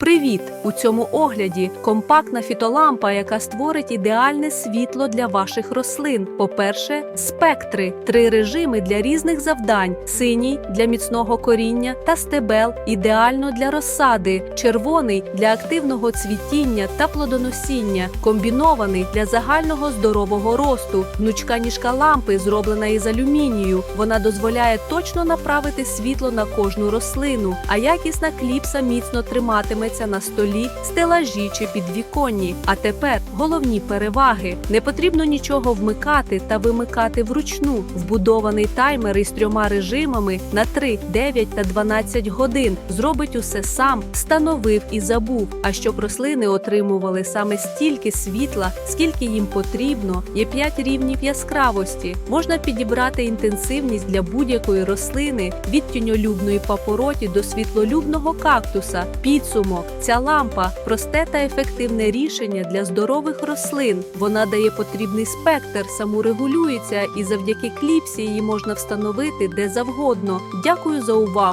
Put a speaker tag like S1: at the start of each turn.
S1: При Привіт! У цьому огляді компактна фітолампа, яка створить ідеальне світло для ваших рослин. По-перше, спектри три режими для різних завдань: синій для міцного коріння та стебел, ідеально для розсади, червоний для активного цвітіння та плодоносіння, комбінований для загального здорового росту. Гнучка ніжка лампи зроблена із алюмінію. Вона дозволяє точно направити світло на кожну рослину, а якісна кліпса міцно триматиметься на столі, стелажі чи підвіконні. А тепер головні переваги: не потрібно нічого вмикати та вимикати вручну. Вбудований таймер із трьома режимами на 3, 9 та 12 годин зробить усе сам, встановив і забув. А щоб рослини отримували саме стільки світла, скільки їм потрібно, є 5 рівнів яскравості. Можна підібрати інтенсивність для будь-якої рослини від тіньолюбної папороті до світлолюбного кактуса. Підсумок ця лампа просте та ефективне рішення для здорових рослин. Вона дає потрібний спектр, саморегулюється, і завдяки кліпсі її можна встановити де завгодно. Дякую за увагу.